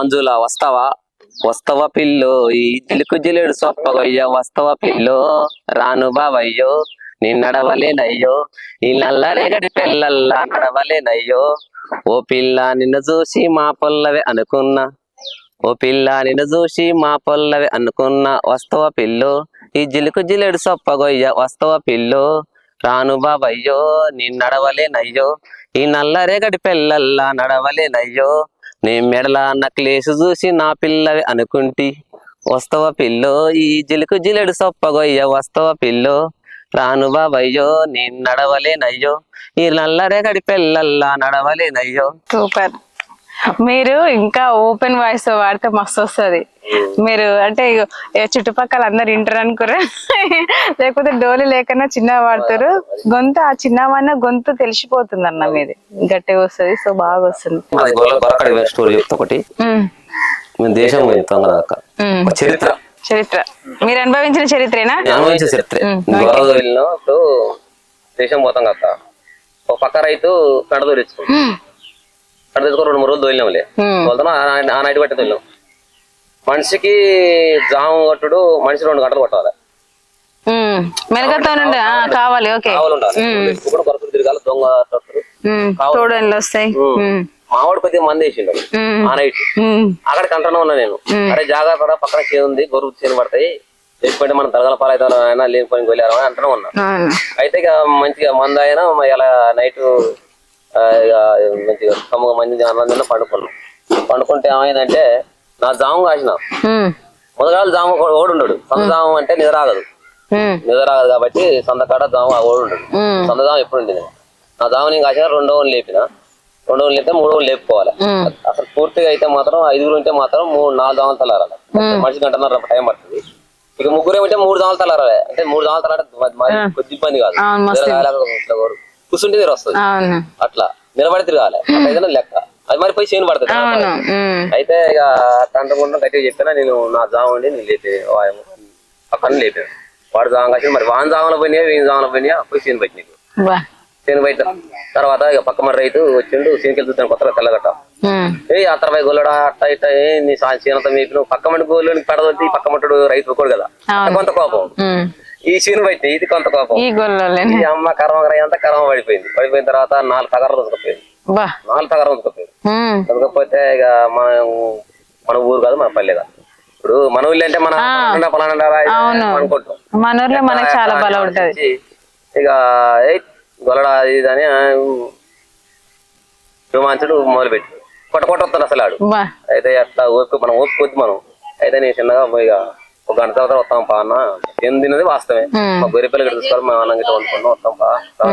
మంజుల వస్తావా? వస్తవ పిల్లో ఈ జిలుకు జిలుడు సొప్పగొయ్యో వస్తవ పిల్లో? రాను బావయ్యో నీ నడవలేనయ్యో ఈ నల్ల రేగడి పిల్లల్లా నడవలేనయ్యో. ఓ పిల్ల నిన్ను చూసి మా పొల్లవే అనుకున్నా. ఓ పిల్ల నిన్ను చూసి మా పొల్లవే అనుకున్నా. వస్తవ పిల్లో ఈ జిలుకు జిలుడు సొప్పగొయ్య వస్తవ పిల్లో? రాను బాబయ్యో నీ నడవలేనయ్యో ఈ నల్ల రేగడి పిల్లల్లా నడవలేనయ్యో నీ మెడల నక్లేసు చూసి నా పిల్లవి అనుకుంటి. వస్తవ పిల్లో ఈ జిలుకు జిలుడు సొప్పగొయ్య వస్తవ పిల్లో రాను బాబయ్యో నీ నడవలేనయ్యో ఈ నల్ల రేగడి పిల్లల్లా నడవలేనయ్యో. సూపర్. మీరు ఇంకా ఓపెన్ వాయిస్తో వాడితే మస్తు వస్తుంది. మీరు అంటే చుట్టుపక్కల అందరు వింటారు అనుకోరా లేకపోతే డోలు లేకన్నా చిన్న వాడతారు. గొంతు ఆ చిన్నవన్న గొంతు తెలిసిపోతుంది అన్న మీది. గట్టిగా వస్తుంది సో బాగా వస్తుంది. స్టోరీ చెప్తా ఒకటి. మేము దేశం కదా చరిత్ర. చరిత్ర. మీరు అనుభవించిన చరిత్రేనా? చరిత్ర. గొర్రె వెళ్ళిన ఇప్పుడు దేశం పోతాం కదా ఒక పక్క రైతు కడ దొరించుకుంటాం ఉమ్, కడ తెచ్చుకొని రెండు మూడు రోజులు ఉమ్, వెళ్తాను ఆ నైట్ పట్టి దొరినాం మనిషికి జాము కొట్టుడు మనిషి రెండు గంటలు కొట్టాలి. మెలగతో కావాలి ఓకే. కావాలి ఉండాలి. ఇప్పుడు కొరకులు తిరగాలి దొంగ తొత్తులు. ఉమ్, తోడన్లు వస్తాయి. ఉమ్, మావాడు కొద్దిగా మంది వేసిండు. ఆ నైట్ ఉమ్, అక్కడికి అంటానే ఉన్నా నేను. అరే జాగ్రత్త పక్కన చేను ఉంది గొర్రెలు చేను పడతాయి. లేకపోతే మనం తరగల పాలైతే అయినా లేని పని వెళ్ళారు అని అంటూనే ఉన్నా. అవును. అయితే ఇక మంచిగా మంద అయినా ఇలా నైట్ మంచిగా కమ్ముగా మంచి అన్నం పండుకున్నాం. పండుకుంటే ఏమైందంటే నా జాము కాసిన. మొదగాలు జాము ఒక ఓడు ఉండడు సొంత జాము అంటే నిద్ర ఆగదు. ఉమ్, నిద్ర ఆగదు కాబట్టి సొంతకాడ జాము ఓడు ఉండడు సొంత జాము ఎప్పుడు ఉండేది? నా జాము నేను కాసిన రెండో వాళ్ళు లేపిన. రెండో వాళ్ళు లేపితే మూడో వాళ్ళు లేపుకోవాలి. అసలు పూర్తిగా అయితే మాత్రం ఐదుగురు ఉంటే మాత్రం మూడు నాలుగు దాములు తలారాలి. మనిషి గంటన్నర టైం పడుతుంది. ఇక ముగ్గురు ఏమంటే మూడు దాములు తలారాలి. అంటే మూడు దాములు తలాడే కొద్ది ఇబ్బంది కాదు. కూర్చుంటే వస్తుంది. అట్లా. నిలబడి తిరగాలి. లెక్క. అది మరి పోయి చేను పడుతుంది అవును ఉమ్, అయితే ఇక తండ్రి గట్టిగా చెప్పినా నేను నా జాము ఉండి నేను లేపే పక్కన లేపాను వాడు జాము కాసి మరి వాన్ జాములో పోయినాయా వీని జాములో పోయినాయా? పోయి చేను బయట నీకు బా చేను బయట తర్వాత ఇక పక్క మరి రైతు వచ్చిండు చేనుకి వెళ్తాను కొత్తగా తెల్లగట్ట ఉమ్, ఏ అత్తరపై గొల్లడా అట్ట ఇట్ట ఏ నీ సా సీనంతా మేపిన పక్క మట్టి గోళ్ళని పెడదొచ్చి పక్క మట్టుడు రైతు ఒక్కడు కదా. అవును. కొంత కోపం. ఉమ్. ఈ సీను బయట ఇది కొంత కోపం. ఈ గొల్లలేని? ఈ అమ్మ కర్మ అంతా కర్మ పడిపోయింది. పడిపోయిన తర్వాత నాలుగు తగర దొరకపోయింది నాలుగు తగర దొరకపోయింది ఉమ్, దొరకపోతే ఇక మన మన ఊరు కాదు మన పల్లె కాదు. ఇప్పుడు మన ఊళ్ళో అంటే మన పలానా. అనుకుంటాం. మన ఊర్లో మనకి చాలా బలం ఉంటది. ఇక ఏ గొల్లడా అది ఇది అని రోమాంచుడు మొదలు పెట్టి కొట్ట కొట్ట వస్తాను అసలు ఆడు. అయితే అట్లా ఓపిక మనం ఓపికొద్ది మనం. అయితే నేను చిన్నగా ఇక ఒక గంట తర్వాత వస్తాం పా అన్న. ఏం తిన్నది వాస్తవే మా గొర్రె పిల్లలు చూసుకోవాలి మా అన్నం గిట్ట వండుకున్నాం వస్తాం పా.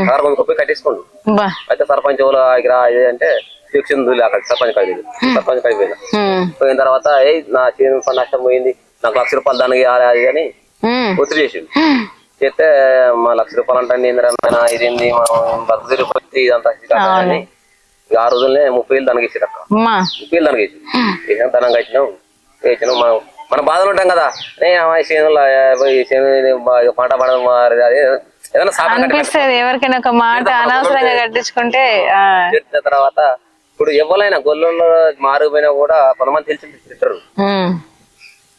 కారు కొంచెం కట్టేసుకోండి. బా. అయితే సర్పంచ్ ఎవరు దగ్గర ఇది అంటే తీర్చింది అక్కడ సర్పంచ్ కాడికి సర్పంచ్ కాడికి పోయినా తర్వాత ఏ నా చేను నష్టం పోయింది. నాకు లక్ష రూపాయలు దానికి అది అని ఒత్తిడి చేసిండు. చేస్తే మా లక్ష రూపాయలు అంటే ఏంద్రా ఇదేంది మనం బతుకు ఇదంతా ఇది అని ఆ రోజులనే ముప్పై వేలు దానికి ఇచ్చారు అక్క. ముప్పై వేలు దానికి ఇచ్చి వేసాం తనం కట్టినాం వేసినాం మనం మన బాధలు ఉంటాం కదా. నే అమ్మాయి చేనులో చేను పంట పడడం అది ఏదైనా సాపం కట్టి అనిపిస్తుంది ఎవరికైనా ఒక మాట అనవసరంగా కట్టించుకుంటే ఆ, పెట్టిన తర్వాత ఇప్పుడు ఎవరైనా గొల్లలో మారిపోయినా కూడా కొంతమంది తెలిసి తిట్టరు.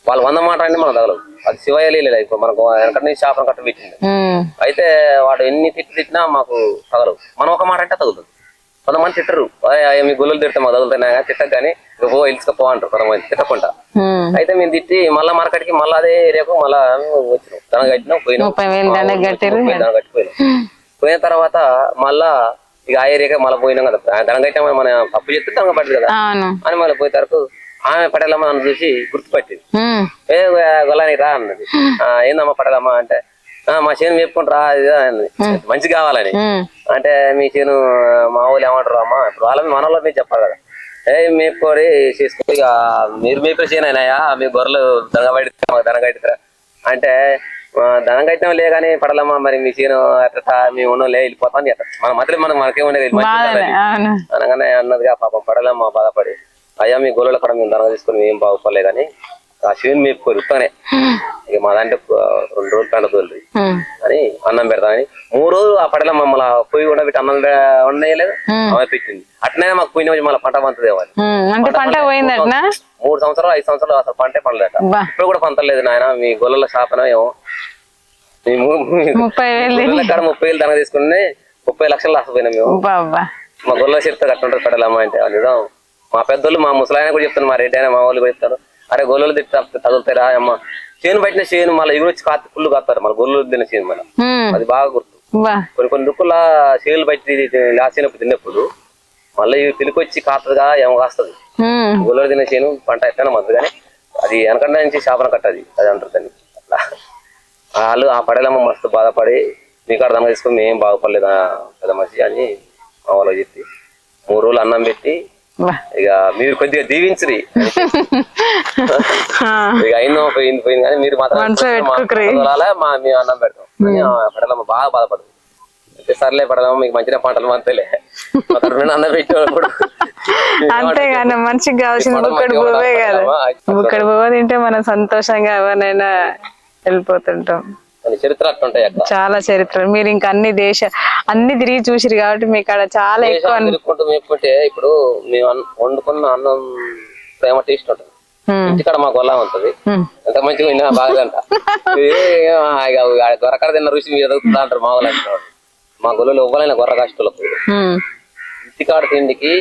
వాళ్ళు వంద మాట అంటే మనం తగలదు అది శివయ్య లేదు ఇప్పుడు మనకు వెనకటి నుంచి శాపం కట్ట పెట్టింది అయితే వాడు ఎన్ని తిట్టి తిట్టినా మాకు తగలవు. మనం ఒక మాట అంటే తగులుతుంది. కొంతమంది తిట్టరు. "అయ్, అయ్య, మీ గొల్లలు తిడితే మా తగులుతున్నాయి తిట్టక కానీ ఇక పో ఇలుచుకపో అంటారు కొంతమంది తిట్టకుండా. అయితే మేము తిట్టి మళ్ళా మార్కెట్కి మళ్ళా అదే ఏరియాకు మళ్ళా వచ్చినాం. దన కట్టినాం పోయినాం. దన కట్టిపోయినాం. పోయిన తర్వాత మళ్ళా ఇక ఆ ఏరియాకి మళ్ళీ పోయినాం కదా. దన కట్టామని మన తప్పు చెప్తే దన పట్టదు కదా. అని మళ్ళీ పోయే తరకు ఆమె పటేలమ్మ నన్ను చూసి గుర్తుపట్టింది. ఏ గొల్లాని రా అన్నది. "ఆ, ఏందమ్మా పటేలమ్మ అంటే "ఆ, మా చేను ఇది అన్నది. మంచి కావాలని. అంటే మీ చేను మా ఊళ్ళు ఏమంటారు అమ్మా? ఇప్పుడు వాళ్ళ మన వాళ్ళ మీరు చెప్పాలి కదా. ఏ మేపుకోడి చేసుకో ఇక మీరు మేపిన చేను అయినాయా మీ గొర్రెలు దనగబడి దనగట్టిరా అంటే "ఆ, దనం కట్టినాం లే కానీ పడలమ్మా మరి మీ చేను అట్ట మేము ఉన్నాం లే వెళ్ళిపోతాం అని చెప్తాం. మన మధ్యలో మనకు మంచి బాధలే అవును. అనగానే అన్నదిగా పాపం పడలేమ్మా బాధపడి. అయ్యా మీ గొర్రెలు అక్కడ మేము దనం తీసుకుని ఏం బాగుపడలేదని ఆ శివుని మీకు కొరుకుతానే ఇక మా దాంట్లో రెండు రోజులు ఉమ్, అని అన్నం పెడతామని మూడు రోజులు ఆ పడల మమ్మల్ని పొయ్యి కూడా పెట్టి అన్నం ఉండలేదు ఆమె పెట్టింది. అట్లనే మాకు పోయిన మళ్ళీ పంట పంత తేవాలి ఉమ్, అంటే పంట పోయిందటనా మూడు సంవత్సరాలు ఐదు సంవత్సరాలు అసలు పంటే పండలేట. ఇప్పుడు కూడా పంతలేదు నాయన మీ గొల్లల శాపన ఏమో. ముప్పై వేలు ముప్పై వేలు ధన తీసుకుని ముప్పై లక్షలు లాసపోయినాం మేము. మా గొల్ల చెప్తే కట్టుంటారు కడలమ్మ అంటే నిజం. మా పెద్దోళ్ళు మా ముసలాయన కూడా చెప్తాను మా రెడ్డి అయినా మా వాళ్ళు కూడా చెప్తారు. అరే గొల్లలు తిట్టి తగులుతారా అమ్మ. చేను పట్టిన చేను మళ్ళీ ఎగురు వచ్చి కాత్తి పుల్లు కాస్తారు మన గొల్లలు తిన్న చేను మన అది బాగా గుర్తు. కొన్ని కొన్ని దుక్కుల చేనులు బట్టి లాసినప్పుడు తిన్నప్పుడు మళ్ళీ పిలికొచ్చి కాస్తదిగా ఏమో కాస్తుంది. గొల్లలు తిన్న చేను పంట ఎట్లైనా మంది కానీ అది వెనకండ నుంచి శాపన కట్టది. అది అంటారు దాన్ని. అట్లా. వాళ్ళు ఆ పడేలమ్మ మస్తు బాధపడి మీకు అర్థం చేసుకుని మేము బాగుపడలేదా? పెద్ద మనిషి అని మా వాళ్ళకి చెప్పి మూడు రోజులు అన్నం పెట్టి ఇక మీరు కొద్దిగా దీవించరి. ఇక అయినా పోయింది పోయింది కానీ మీరు మాత్రం మా మేము. అన్నం పెడతాం పడలమ్మ బాగా బాధపడుతుంది సర్లే పడలమ్మ మీకు మంచిగా పంటలు తరఫున అన్నం పెట్టేటప్పుడు అంతేగాని మనిషికి కావాల్సిన పంటలు బుక్కడి మంచిగా పువ్వే కాదు. బుక్కడి పువ్వు తింటే మనం సంతోషంగా ఎవరినైనా వెళ్ళిపోతుంటాం. చరిత్ర అట్లుంటాయి అక్కడ. చాలా చరిత్ర మీరు ఇంకా అన్ని దేశ అన్ని తిరిగి చూసిరు కాబట్టి మీకు అక్కడ చాలా ఎక్కువ తిరుగుకుంటూ మేపుకుంటే ఇప్పుడు మేము వండుకున్న అన్నం ప్రేమ టేస్ట్ ఉంటుంది. ఇంటికాడ మా గొల్ల ఉంటుంది. ఎంత మంచిగా విన్నా బాగంట గొర్రకాడ తిన్న రుచి మీరు ఎదుగుతుందా అంటారు మా వాళ్ళు అంటారు. మా గొల్లలు ఇవ్వాలైన గొర్ర కష్టాలకు ఇంటికాడ తిండికి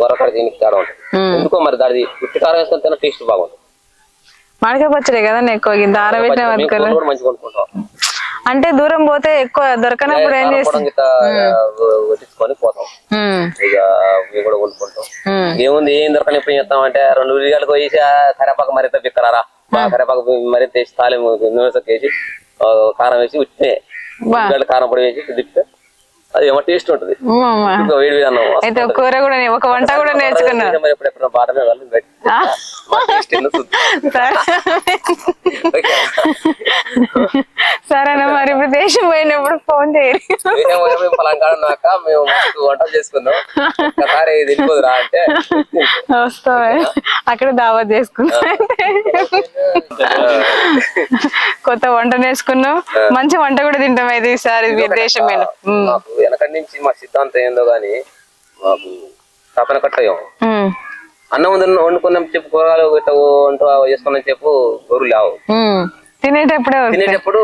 గొర్రకాడ తిండికి తేడా ఉంటుంది. ఎందుకో మరి దాడి ఉట్టి కారం వేసుకొని తిన్న టేస్ట్ బాగుంటుంది. మామిడికాయ పచ్చడి కదా ఎక్కువ ఇంత ఆరబెట్టిన కొనుక్కుంటాం. అంటే దూరం పోతే ఎక్కువ దొరకనప్పుడు ఏం చేస్తాం ఏముంది ఏం దొరకని ఎప్పుడు చేస్తాం అంటే రెండు ఉల్లిగడ్డలు పోయేసి ఆ కరేపాకు మరింత బిక్కరారా. కరేపాకు మరింత వేసి తాలింపు నూనె వేసి కారం వేసి ఉల్లిగడ్డ కారం పొడి వేసి తిప్పితే అది ఏమో టేస్ట్ ఉంటుంది. వేడి అయితే కూర కూడా ఒక వంట కూడా నేర్చుకున్నా. బాటమే వాళ్ళు సరే మరి ఇప్పుడు దేశం పోయినప్పుడు ఫోన్ చేయరు మేము మేము వంటలు చేసుకున్నాం. ఒకసారి వెళ్ళిపోదురా అంటే. వస్తావా? అక్కడ దావత్ చేసుకున్నా కొత్త వంట నేర్చుకున్నాం. మంచి వంట కూడా తింటాం అయితే ఈసారి దేశం వెనకటి నుంచి మా సిద్ధాంతం ఏందో గానీ మాకు తపన కట్టయం. అన్నం వండు వండుకున్నాం చెప్పు కూరగాయలు గిట్ట వంట చేసుకున్నాం చెప్పు గొర్రెలు లేవు. తినేటప్పుడే తినేటప్పుడు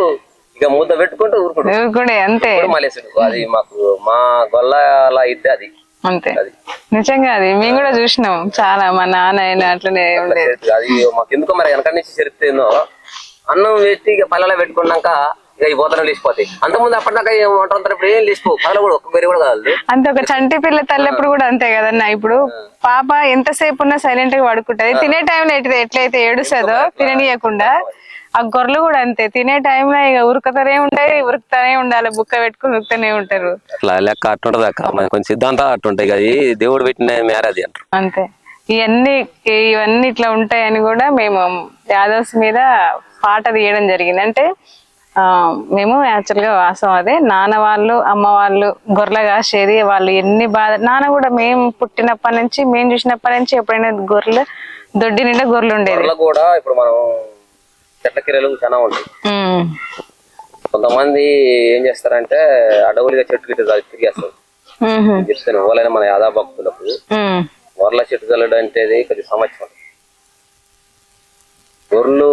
ఇక ముద్ద పెట్టుకుంటూ ఊరుకుంటాం అంతే. మలేసుడు. అది మాకు మా గొల్ల అలా ఇద్దే అది. అంతే. అది. నిజంగా అది. మేము కూడా చూసినాం. చాలా మా నాన్న అయినా అట్లనే ఉండేది. అది మాకు ఎందుకో మరి వెనకటి నుంచి చరిత్ర ఏందో. అన్నం పెట్టి ఇక పల్లెలో పెట్టుకున్నాక ఇక ఈ బోతలు లేచిపోతాయి. అంతకుముందు అప్పటిదాకా ఏం వంట వంటారు ఏం లేచిపో పల్లె కూడా ఒక్క గరి కూడా కాదు. అంతే ఒక చంటి పిల్ల తల్లప్పుడు కూడా అంతే కదన్నా ఇప్పుడు. పాప ఎంతసేపు ఉన్నా సైలెంట్గా పడుకుంటది. తినే టైంలో ఎట్లా ఎట్లయితే ఏడుస్తుందో తిననీయకుండా. ఆ గొర్రెలు కూడా అంతే. తినే టైంలో ఇక ఉరుకుతూనే ఉంటాయి ఉరుకుతూనే ఉండాలి. బుక్క పెట్టుకుని ఉరుకుతూనే ఉంటారు. అట్లా లెక్క అట్టుంటది అక్క. కొంచెం సిద్ధాంతాలు అట్టుంటాయి కదా. ఈ దేవుడు పెట్టిన మ్యారేజ్ అంటారు. అంతే. ఇవన్నీ ఇవన్నీ ఇట్లా ఉంటాయని కూడా మేము యాదవ్స్ మీద పాట తీయడం జరిగింది. అంటే ఆ మేము యాక్చువల్గా వాసం అదే. నాన్న వాళ్ళు అమ్మ వాళ్ళు గొర్రెలు కాసేది వాళ్ళు ఎన్ని బాధ నాన్న కూడా మేము పుట్టినప్పటి నుంచి మేము చూసినప్పటి నుంచి ఎప్పుడైనా గొర్రెలు దొడ్డి నిండా గొర్రెలు ఉండేది. కూడా ఇప్పుడు మనం చెట్ల కిరలు చాలా ఉంటాయి. కొంతమంది ఏం చేస్తారంటే అడవులుగా చెట్టు గిట్ట తిరిగేస్తారు. చెప్తాను ఎవరైనా మన యాదా భక్తులకు గొర్రెల చెట్టు చల్లడం అంటే కొద్ది సంవత్సరం గొర్రెలు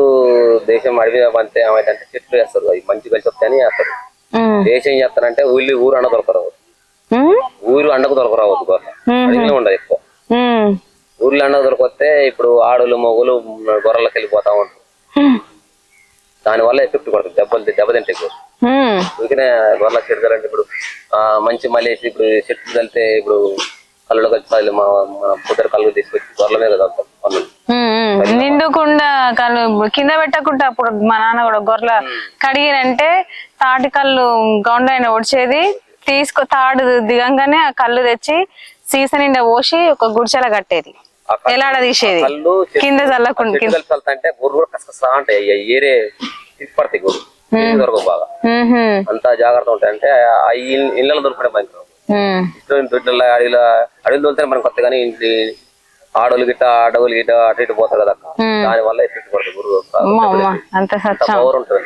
దేశం అడవి అంతే ఏమైందంటే చెట్లు వేస్తారు. అవి మంచి కలిసి వస్తాయని వేస్తారు. దేశం ఏం చేస్తారంటే ఊళ్ళు ఊరు అండ దొరకరావద్దు. ఊరు అండకు దొరకరావద్దు గొర్రె అడవిలో ఉండదు ఎక్కువ. ఊర్లో అండకు దొరకొస్తే ఇప్పుడు ఆడులు మొగులు గొర్రెలకు వెళ్ళిపోతా ఉంటారు. దానివల్ల ఎఫెక్ట్ పడుతుంది. దెబ్బలు దెబ్బతింటే ఊరికనే గొర్రెల చెట్టు చల్లంటే ఇప్పుడు ఆ మంచి మలేసి ఇప్పుడు చెట్లు చల్లితే ఇప్పుడు కళ్ళు కలిసి మా మన పుద్దరు కళ్ళు తీసుకొచ్చి గొర్రెల మీద పనులు. నిండుకుండా కళ్ళు కింద పెట్టకుండా అప్పుడు మా నాన్న కూడా గొర్రెల కడిగినంటే తాటి కళ్ళు గౌండ్ అయిన ఒడిచేది. తీసుకో తాడు దిగంగానే ఆ కళ్ళు తెచ్చి సీస నిండా పోసి ఒక గుడిచెల కట్టేది. ఎలాడ తీసేది చెట్టు- కింద చల్లకుండా చెట్టు అంటే గొర్రె కూడా కసకసా ఉంటాయి ఏరే తిప్పడతాయి గొర్రె దొరకవు బాగా. అంత జాగ్రత్త ఉంటాయి. అంటే ఆ ఇళ్ళలో దొరకడం భయంకరం. దొడ్ల అడవిలో అడవిలో దొరికితే మనకు కొత్త కానీ ఇంటి ఆడోళ్ళు గిట్ట అడవులు గిట్ట అటు ఇటు పోతారు కదా. దాని వల్ల ఎఫెక్ట్ పడుతుంది గురువు ఉంటుంది.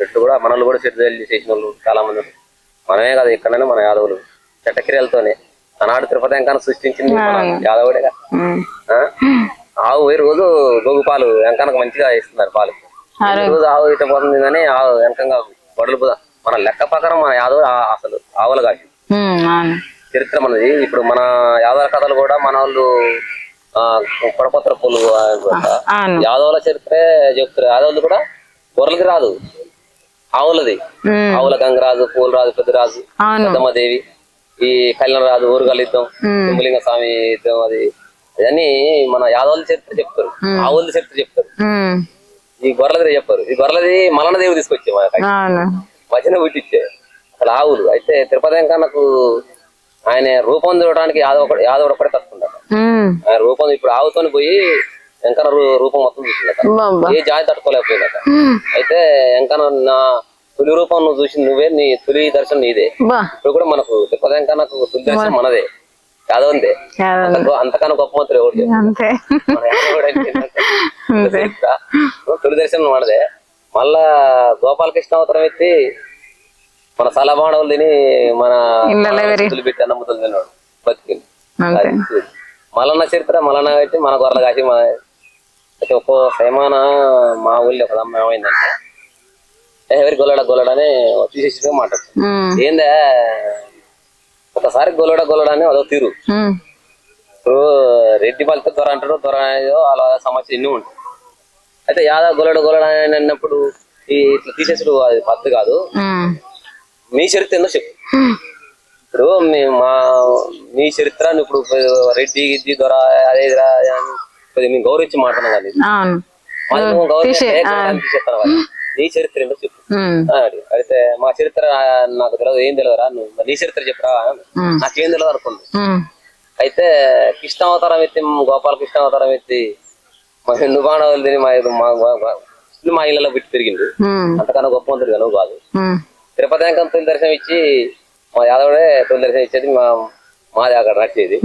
చెట్లు కూడా మనల్ని కూడా చెట్లు చేసిన వాళ్ళు చాలా మంది. మనమే కదా ఇక్కడనే మన యాదవులు. చెట్టక్రియలతోనే ఆనాడు తిరుపతి వెంకన్న సృష్టించింది యాదవుడేగా? ఆవు ఈ రోజు గోగు పాలు వెంకనకు మంచిగా ఇస్తున్నారు పాలు. రోజు ఆవు ఇట్ట పోతుంది కానీ ఆవు వెనకంగా పోదా మన లెక్క ప్రకారం మన యాదవ్ అసలు ఆవుల కాదు చరిత్ర మనది. ఇప్పుడు మన యాదవ కథలు కూడా మన వాళ్ళు కొడపత్ర పూలు యాదవుల చరిత్రే చెప్తారు యాదవులు కూడా గొర్రెలది రాదు. ఆవులది. ఆవుల గంగరాజు పూలరాజు పెద్దరాజు పెద్దమ్మదేవి ఈ కళ్యాణ రాజు ఊరుగల యుద్ధం ఉమ్, తుమ్మలింగ స్వామి యుద్ధం అది ఇవన్నీ మన యాదవుల చరిత్ర చెప్తారు. ఆవుల చరిత్ర చెప్తారు. ఈ గొర్రెలది చెప్పారు. ఈ గొర్రెలది మలన దేవి తీసుకొచ్చే భజన పుట్టించే అసలు ఆవులు. అయితే తిరుపతి వెంకన్నకు ఆయన రూపం చూడడానికి యాదవ యాదవుడు ఒకటే తట్టుకుంటాడు ఆయన రూపం ఇప్పుడు ఆవుతోని పోయి వెంకన్న రూపం మొత్తం చూసిందట ఏ జాతి తట్టుకోలేకపోయిందట అయితే వెంకన్న తొలి రూపం నువ్వు చూసింది నువ్వే నీ తొలి దర్శనం నీదే. ఇప్పుడు కూడా మనకు తిరుపతి వెంకన్నకు తొలి దర్శనం మనదే. గొ- అంతకన్నా గొప్ప మంత్రి ఎవరు. తొలి దర్శనం మనదే. మళ్ళా గోపాలకృష్ణ అవతారం ఎత్తి మన సలబాణవులు తిని మన పెట్టి అన్న ముద్దలు తిన్నాడు బతికింది మల్లన్న చరిత్ర మల్లన్న పెట్టి మన గొర్రెలు కాసి మన అయితే ఒక్కో సైమాన మా ఊళ్ళో ఒక అమ్మ ఏమైందంటే "ఏ, ఎవరి గొల్లడ గొల్లడ అని తీసేసి మాట్లాడుతుంది. ఏందా? ఒకసారి గొల్లడ గొల్లడ అని అదో తీరు. ఇప్పుడు రెడ్డి పలితే దొర అంటాడు దొర అనేది అలా సమస్య ఎన్ని ఉంటాయి. అయితే యాదవ్ గొల్లడ గొల్లడ అని అన్నప్పుడు ఈ ఇట్లా తీసేసుడు అది పద్ధతి కాదు. మీ చరిత్ర ఏందో చెప్పు. ఇప్పుడు మీ మా చరిత్ర ఇప్పుడు రెడ్డి గిడ్డి దొర అదే అని కొద్దిగా మేము గౌరవించి మాట్లాడినాం కానీ గౌరవించి తీసేస్తాను వాళ్ళు. నీ చరిత్ర ఏంటో చెప్పు. అని. అయితే మా చరిత్ర నాకు తెలియదు ఏం తెలియదురా నువ్వు నీ చరిత్ర చెప్పురా నాకేం తెలియదు అనుకుంది ఉమ్, అయితే కృష్ణ అవతారం ఎత్తి గోపాల కృష్ణ అవతారం ఎత్తి మా హిందూ బాణాలు తిని మా మా మా- ఇళ్ళలో పెట్టి తిరిగిండు. ఉమ్, అంతకన్నా గొప్ప మంత్రి నువ్వు కాదు. తిరుపతి తొలి దర్శనం ఇచ్చి మా యాదవుడే తొలి దర్శనం ఇచ్చేది మా మాది అక్కడ నచ్చేది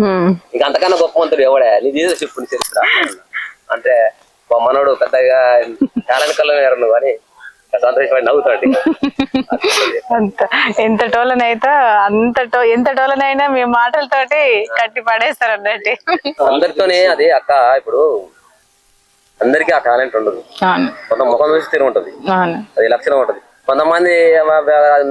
ఇంకా అంతకన్నా గొప్ప మంత్రుడు ఎవడే? నీ ఏదో చెప్పు చరిత్ర. అంటే మా మనోడు పెద్దగా టాలెంట్ కల్లో నువ్వు అని సంతోషపడి నవ్వుతాడు. అంత ఎంత టోలనైతే అంత టో ఎంత టోలనైనా మీ మాటలతోటి కట్టి పడేస్తారు అన్నట్టు అందరితోనే అదే అక్క ఇప్పుడు అందరికీ ఆ టాలెంట్ ఉండదు. కొంత ముఖం చూసి తిరిగి ఉంటది. అది లక్షణం ఉంటది. కొంతమంది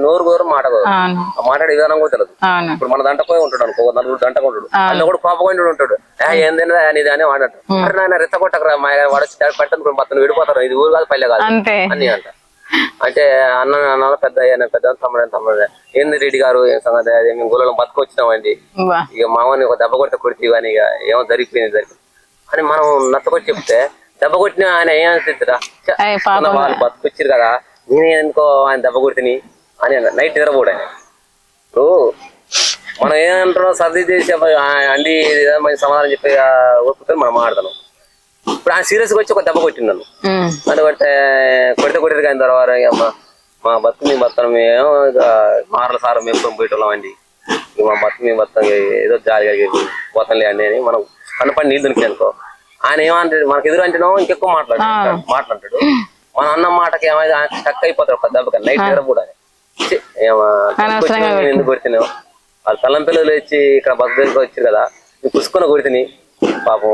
నోరు గోరు అవును. ఆ మాట్లాడే విధానం కూడా తెలియదు. ఇప్పుడు మన దంట పోయి ఉంటాడు అనుకో నలుగురు దంట ఉంటాడు. అందులో కూడా కోపకుండా ఉంటాడు. ఏ ఏం తినదా నీది అని వాడట నాయన రెత్త కొట్టకరా మా వాడు పెట్టను పత్తను విడిపోతారు. ఇది ఊరు కాదు పల్లె కాదు. అని అంట. అంటే అన్న అన్న పెద్ద అయ్యాను పెద్ద తమ్ముడు తమ్ముడు. ఏంది రెడ్డి గారు ఏం సంగతి? అది మేము గుళ్ళలో బతుకొచ్చినామండి. ఇక మామని ఒక దెబ్బ కొడితే కొడితే కానీ ఇక ఏమో జరిగిపోయింది జరిగింది అని మనం నచ్చకొచ్చి చెప్తే దెబ్బ కొట్టిన ఆయన ఏం అనిపిస్తుందా అయ్య పాపం. వాళ్ళు బతుకొచ్చారు కదా నేనే ఎందుకో ఆయన దెబ్బ కొడితేని అని నైట్ నిద్రపోడు ఆయన. ఇప్పుడు మనం ఏమంటున్నాం సర్ది చేసి అండి మంచి సమాధానం చెప్పి ఒప్పుకొని మనం మాట్లాడతాం. ఇప్పుడు ఆయన సీరియస్గా వచ్చి ఒక దెబ్బ ఉమ్, అని కొడితే కొడితే కొడితే కానీ తర్వాత మా మా బతుకు మేము బతాం మేము ఇక మారల సార్ మేము పోయేటోళ్ళం అండి. మా బతుకు మేము బతాం ఏదో జాలి పోతాంలే అండి అని మనం కనపడి నీళ్ళు దొరికి అనుకో. ఆయన ఏమంటాడు మనకి ఎదురు అంటేనో ఇంకెక్కువ మాట్లాడు మాట్లాడతాడు. మన అన్న మాటకి ఏమైనా స్టక్ అయిపోతాడు ఒక దెబ్బకి నైట్ నిద్ర కూడా ఎందుకు కొడుతున్నావు? వాళ్ళు తల్లం పిల్లలు వచ్చి ఇక్కడ బస్సు దగ్గరికి వచ్చారు కదా నువ్వు పుసుకున్న కొడితేని. పాపం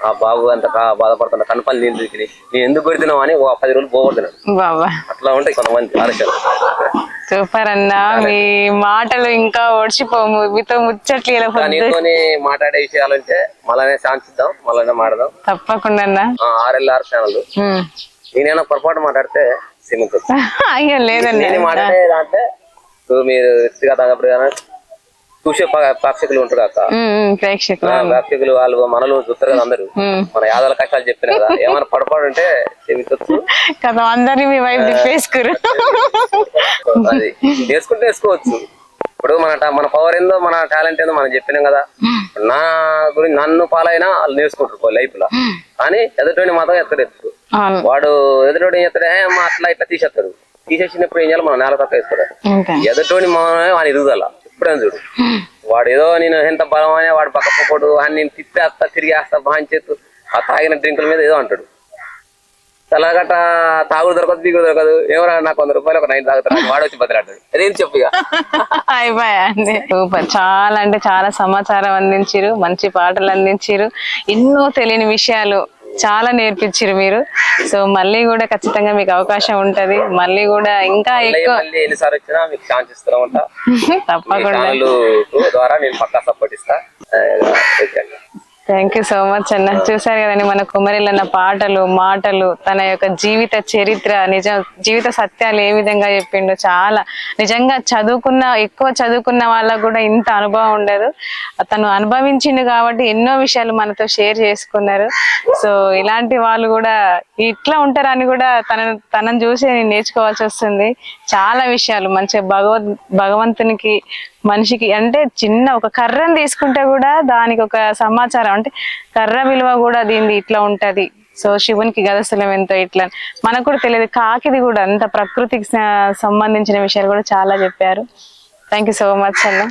ఆ- బాబు అంత బాధపడుతున్న కనపల్లి నీళ్ళు దొరికి నేను ఎందుకు కొడుతున్నావు అని ఓ పది రోజులు పోగొడుతున్నాడు బాబా. అట్లా ఉంటాయి కొంతమంది ఆలోచనలు సూపర్ అన్న మీ మాటలు ఇంకా ఓడిచిపోము మీతో ముచ్చట్లు నీతోని మాట్లాడే విషయాలంటే మళ్ళానే శాంతిద్దాం మళ్ళానే మాడదాం తప్పకుండా అన్న. RLR channel. నేనైనా పొరపాటు మాట్లాడితే సిమెంట్ అయ్యో లేదండి మాట్లాడే అంటే మీరు వ్యక్తిగతంగా చూసే ప్రేక్షకులు ఉంటారు కాక ప్రేక్షకులు ప్రేక్షకులు వాళ్ళు మనలో చూస్తారు కదా అందరూ. మన యాదల కష్టాలు చెప్పిన కదా. ఏమైనా ఉంటే క్షమించొచ్చు కదా అందరినీ మీ వైపు తిప్పేసుకురు. అది నేర్చుకుంటే నేర్చుకోవచ్చు ఇప్పుడు మన మన పవర్ ఏందో మన టాలెంట్ ఏందో మనం చెప్పినాం కదా. నా గురించి నన్ను పాలైనా వాళ్ళు నేర్చుకుంటారు లైఫ్లో. కానీ ఎదుటోని మాత్రం ఎత్తలేదు. వాడు ఎదుటోని ఎత్తడే మా అట్లా ఇట్లా తీసేస్తాడు. తీసేసినప్పుడు ఏం చేయాలి? మనం నేల తప్ప వేసుకోవాలి ఎదుటోని మనం వాని ఎదుగుదల. ఎప్పుడైనా చూడు. వాడు ఏదో నేను ఎంత బలం వాడు పక్క పక్కడు అని నేను తిప్పేస్తా తిరిగేస్తా బాంచేత్తు ఆ తాగిన డ్రింకుల మీద ఏదో అంటాడు. తలగట తాగుడు దొరకదు దిగుడు దొరకదు. ఎవరా నాకు వంద రూపాయలు ఒక నైన్ తాగుతారు వాడు వచ్చి బతిరాడు అదేం చెప్పు ఇక? సూపర్. చాలా అంటే చాలా సమాచారం అందించారు మంచి పాటలు అందించారు ఎన్నో తెలియని విషయాలు చాలా నేర్పించారు మీరు. సో మళ్ళీ కూడా ఖచ్చితంగా మీకు అవకాశం ఉంటది. మళ్ళీ కూడా ఇంకా ఎక్కువ తప్పకుండా. ద్వారా నేను పక్కా సపోర్ట్ ఇస్తా. థ్యాంక్ యూ సో మచ్ అన్న. చూసారు కదండి మన కుమరిలన్న పాటలు మాటలు తన యొక్క జీవిత చరిత్ర నిజ జీవిత సత్యాలు ఏ విధంగా చెప్పిండో చాలా. నిజంగా చదువుకున్న ఎక్కువ చదువుకున్న వాళ్ళకు కూడా ఇంత అనుభవం ఉండదు. తను అనుభవించిండు కాబట్టి ఎన్నో విషయాలు మనతో షేర్ చేసుకున్నారు. సో ఇలాంటి వాళ్ళు కూడా ఇట్లా ఉంటారని కూడా తనను తనను చూసి నేను నేర్చుకోవాల్సి వస్తుంది. చాలా విషయాలు మంచిగా భగవద్ భగవంతునికి మనిషికి అంటే చిన్న ఒక కర్రను తీసుకుంటే కూడా దానికి ఒక సమాచారం. అంటే కర్ర విలువ కూడా దీనిది ఇట్లా ఉంటది. సో శివునికి గదస్థలం ఎంతో ఇట్లా మనకు కూడా తెలియదు. కాకిది కూడా అంత ప్రకృతికి సంబంధించిన విషయాలు కూడా చాలా చెప్పారు. థ్యాంక్ యూ సో మచ్ అన్న.